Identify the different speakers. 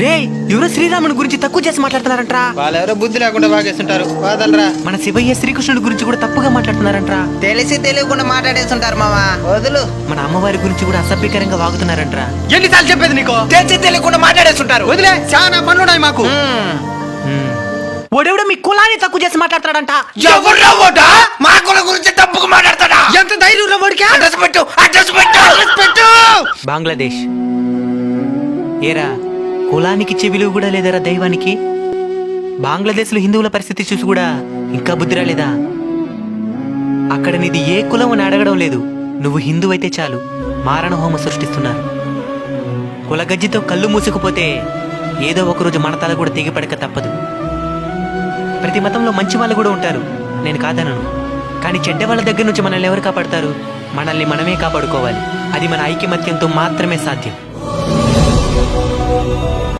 Speaker 1: రే ఎవరో శ్రీరాముని గురించి తక్కువ చేసి మాట్లాడుతున్నారంట్రా.
Speaker 2: వాళ్ళెవరో బుద్ధి లేకుండా బాగేస్తుంటారు. వదలరా
Speaker 1: మన శివయ్య శ్రీకృష్ణుడి గురించి కూడా తప్పుగా మాట్లాడుతున్నారంట్రా.
Speaker 2: తెలిసి తెలియకుండా మాట్లాడేస్తుంటారు మావా. వదులు.
Speaker 1: మన అమ్మవారి గురించి కూడా అసభ్యకరంగా వాగుతున్నారంట్రా.
Speaker 3: ఎన్నిసార్లు చెప్పేది నీకు?
Speaker 2: తెలిసి తెలియకుండా మాట్లాడేస్తుంటారు.
Speaker 3: వదిలే చాలా పనులున్నాయి మాకు.
Speaker 1: ఉమ్. ఓడెవడో మీ కులాన్ని తక్కువ చేసి మాట్లాడతాడంట
Speaker 2: ఎవరు ఓట? మా కుల గురించి తప్పుకు మాట్లాడతాడా?
Speaker 3: ఎంత ధైర్యం రా వాడికి?
Speaker 2: అడ్రస్ పెట్టు అడ్రస్ పెట్టు అడ్రస్ పెట్టు.
Speaker 1: బంగ్లాదేశ్. ఏరా కులానికి ఇచ్చే విలువ కూడా లేదరా దైవానికి? బంగ్లాదేశ్లో హిందువుల పరిస్థితి చూసి కూడా ఇంకా బుద్ధి రాలేదా? అక్కడ నీది ఏ కులం అని అడగడం లేదు. నువ్వు హిందువు అయితే చాలు. మారణ హోమ సృష్టిస్తున్నారు. కులగజ్జితో కళ్ళు మూసుకుపోతే ఏదో ఒకరోజు రోజు కూడా తెగిపడక తప్పదు. ప్రతి మతంలో మంచి వాళ్ళు కూడా ఉంటారు. నేను కాదనను. కానీ చెడ్డ వాళ్ళ దగ్గర నుంచి మనల్ని ఎవరు కాపాడతారు? మనల్ని మనమే కాపాడుకోవాలి. అది మన ఐకమత్యంతో మాత్రమే సాధ్యం.